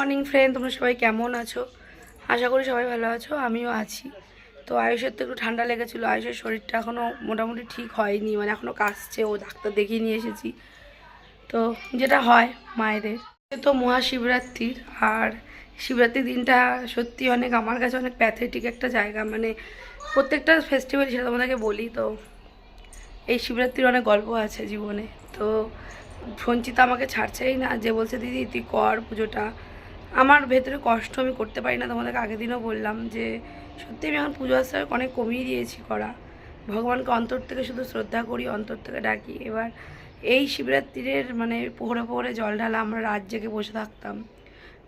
Morning friend তোমরা সবাই কেমন আছো? আশা করি সবাই ভালো আছো, আমিও আছি। তো আয়ুষের তো একটু ঠান্ডা লেগেছিলো, আয়ুষের শরীরটা এখনও মোটামুটি ঠিক হয়নি মানে এখনও কাশছে, ও ডাক্তার দেখিয়ে নিয়ে এসেছি। তো যেটা হয় মায়েদের। তো মহাশিবরাত্রির, আর শিবরাত্রির দিনটা সত্যি অনেক, আমার কাছে অনেক প্যাথেটিক একটা জায়গা মানে প্রত্যেকটা ফেস্টিভ্যাল সেটা তোমাদেরকে বলি, তো এই শিবরাত্রির অনেক গল্প আছে জীবনে। তো সঞ্চিতা আমাকে ছাড়ছেই না, যে বলছে, দিদি, তুই কর পুজোটা। আমার ভেতরে কষ্ট আমি করতে পারি না। তোমাদেরকে আগের দিনও বললাম যে, সত্যি আমি এখন পুজো আসার অনেক কমিয়ে দিয়েছি করা। ভগবানকে অন্তর থেকে শুধু শ্রদ্ধা করি, অন্তর থেকে ডাকি। এবার এই শিবরাত্রির মানে পোহরে পোহরে জল ঢালা আমরা রাত জেগে বসে থাকতাম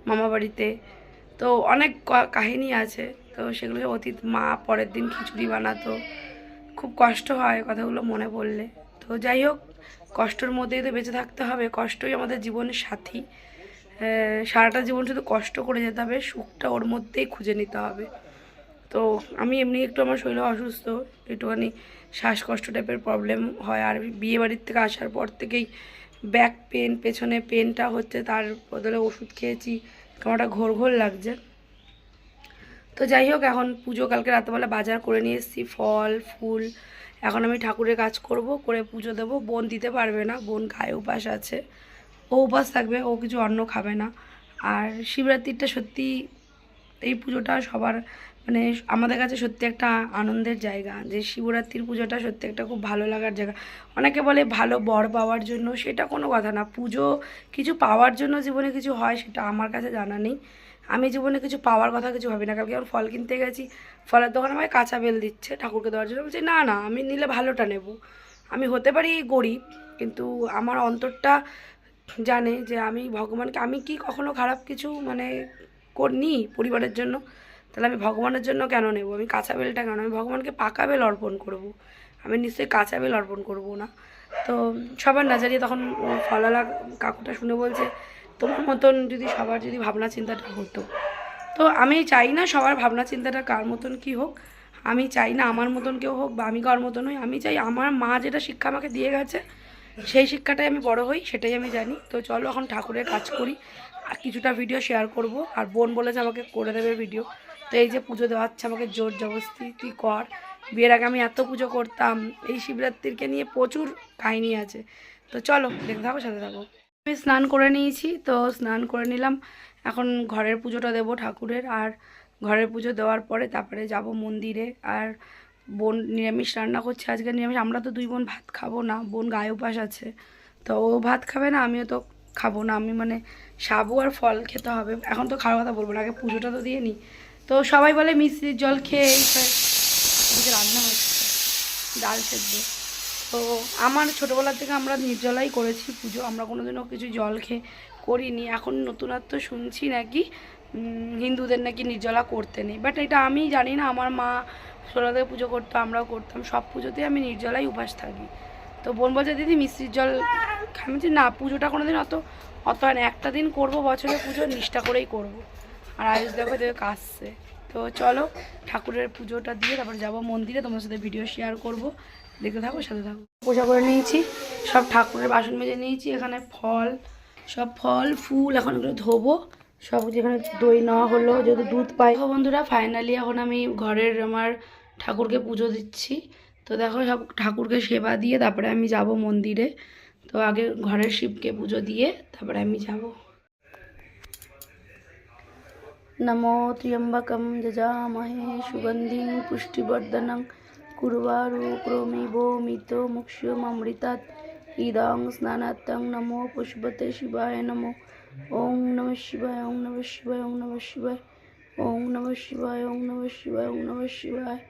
মামা বাড়িতে। তো অনেক কাহিনী আছে, তো সেগুলো অতীত, মা পরের দিন খিচুড়ি বানাতো। খুব কষ্ট হয় কথাগুলো মনে পড়লে। তো যাই হোক, কষ্টের মধ্যেই তো বেঁচে থাকতে হবে, কষ্টই আমাদের জীবনের সাথী। সারাটা জীবন শুধু কষ্ট করে যেতে হবে, সুখটা ওর মধ্যেই খুঁজে নিতে হবে। তো আমি এমনি একটু আমার শরীরে অসুস্থ, একটুখানি শ্বাসকষ্ট টাইপের প্রবলেম হয়। আর বিয়ে বাড়ির থেকে আসার পর থেকেই ব্যাক পেন পেছনে পেনটা হচ্ছে, তার বদলে ওষুধ খেয়েছি কেমনটা ঘোর ঘোর লাগছে। তো যাই হোক, এখন পুজো কালকে রাত্রেবেলা বাজার করে নিয়ে এসেছি, ফল, ফুল। এখন আমি ঠাকুরের কাজ করব, করে পুজো দেবো। বোন দিতে পারবে না, বোন গায়ে উপাস আছে। ও উপাস থাকবে, ও কিছু অন্ন খাবে না। আর শিবরাত্রিটা সত্যি এই পুজোটা সবার মানে আমাদের কাছে সত্যি একটা আনন্দের জায়গা। যে শিবরাত্রির পুজোটা সত্যি একটা খুব ভালো লাগার জায়গা। অনেকে বলে ভালো বর পাওয়ার জন্য, সেটা কোনো কথা না। পুজো কিছু পাওয়ার জন্য জীবনে কিছু হয়, সেটা আমার কাছে জানা নেই। আমি জীবনে কিছু পাওয়ার কথা কিছু ভাবি না। কালকে আমার ফল কিনতে গেছি, ফলের দোকানে আমাকে কাঁচা বেল দিচ্ছে ঠাকুরকে দেওয়ার জন্য। বলছি, না না, আমি নিলে ভালোটা নেব। আমি হতে পারি গরিব, কিন্তু আমার অন্তরটা জানে যে আমি ভগবানকে, আমি কি কখনো খারাপ কিছু মানে করিনি পরিবারের জন্য? তাহলে আমি ভগবানের জন্য কেন নেব? আমি কাঁচা বেলটা কেন? আমি ভগবানকে পাকা বেল অর্পণ করব। আমি নিশ্চয়ই কাঁচা বেল অর্পণ করব না। তো সবার নাজারিয়ে তখন ফলালা কাকুটা শুনে বলছে, তোমার মতন যদি সবার যদি ভাবনা চিন্তাটা হতো। তো আমি চাই না সবার ভাবনা চিন্তাটা কার মতন কি হোক। আমি চাই না আমার মতন কেউ হোক বা আমি কার মতন হই। আমি চাই আমার মা যেটা শিক্ষা আমাকে দিয়ে গেছে সেই শিক্ষাটাই আমি বড় হই, সেটাই আমি জানি। তো চলো এখন ঠাকুরের কাজ করি, আর কিছুটা ভিডিও শেয়ার করব। আর বোন বলেছে আমাকে করে দেবে ভিডিও তো এই যে পুজো দেওয়াচ্ছে আমাকে জোর জবরদস্তি তুই কর। বিয়ের আগে আমি এত পুজো করতাম, এই শিবরাত্রিকে নিয়ে প্রচুর কাহিনী আছে। তো চলো, দেখতে থাকো, সাথে থাকো। আমি স্নান করে নিয়েছি, তো স্নান করে নিলাম। এখন ঘরের পুজোটা দেবো ঠাকুরের। আর ঘরের পুজো দেওয়ার পরে তারপরে যাব মন্দিরে। আর বোন নিরামিষ রান্না করছে, আজকে নিরামিষ, আমরা তো দুই বোন ভাত খাব না, বোন গায়ে উপাস আছে। তো ও ভাত খাবে না, আমিও তো খাব না, আমি মানে সাবু আর ফল খেতে হবে। এখন তো খাওয়ার কথা বলব না, আগে পুজোটা তো দিয়ে নিই তো সবাই বলে মিষ্টির জল খেয়ে এই। রান্না হচ্ছে, ডাল সেদ্ধ। তো আমার ছোটোবেলার থেকে আমরা নির্জলাই করেছি পুজো, আমরা কোনোদিনও কিছু জল খেয়ে করিনি। এখন নতুনত্ব শুনছি নাকি হিন্দুদের নাকি নির্জলা করতে নেই। বাট এটা আমি জানি না, আমার মা ছোটোদের পুজো করতো আমরাও করতাম, সব পুজোতেই আমি নির্জলাই উপাস থাকি। তো বোন বলছে, দিদি, মিষ্টির জল আমি বলছি, না, পুজোটা কোনোদিন অত অত একটা দিন করব, বছরে পুজো, নিষ্ঠা করেই করব। আর আয়ুষ দেখো দেখে কাশছে তো চলো, ঠাকুরের পুজোটা দিয়ে তারপর যাব মন্দিরে। তোমার সাথে ভিডিও শেয়ার করব। দেখতে থাকো, সাথে থাকো। পূজা করে নিয়েছি, সব ঠাকুরের বাসন মেজে নিয়েছি, এখানে ফল, সব ফল, ফুল, এখন ধোবো। সব যেখানে দই নেওয়া হলো, যেহেতু দুধ পাই। বন্ধুরা ফাইনালি এখন আমি ঘরের আমার ঠাকুরকে পুজো দিচ্ছি। তো দেখো, সব ঠাকুরকে সেবা দিয়ে তারপরে আমি যাব মন্দিরে। তো আগে ঘরের শিবকে পুজো দিয়ে তারপরে আমি যাব। নমো ত্র্যম্বকম যজামহে সুগন্ধিং পুষ্টিবর্ধনং কুর্বারুক্রমিবো মিতো মুক্ষমৃতাৎ ইদং স্নানাত্তং নমো পুষ্পতে শিবায় নমো। ওং নম শিবায় ওং নম শিবায় ওং নম শিবায় ওং নম শিবায় ওং নম শিবায় ওং নম শিবায়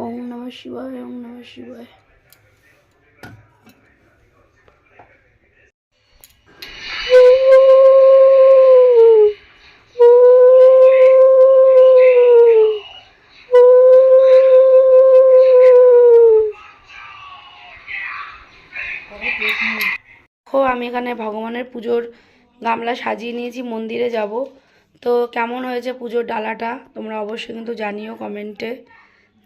ওং নম শিবায় ওং নম শিবায়। আমি এখানে ভগবানের পুজোর গামলা সাজিয়ে নিয়েছি, মন্দিরে যাব। তো কেমন হয়েছে পুজোর ডালাটা? তোমরা অবশ্যই কিন্তু জানিও কমেন্টে।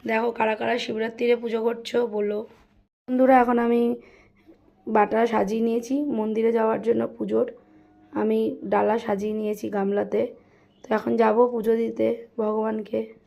দেখো, কারা কারা শিবরাত্রিরে পুজো করছ বলো। বন্ধুরা, এখন আমি বাটা সাজিয়ে নিয়েছি, মন্দিরে যাওয়ার জন্য পুজোর। আমি ডালা সাজিয়ে নিয়েছি গামলাতে। তো এখন যাব পুজো দিতে ভগবানকে।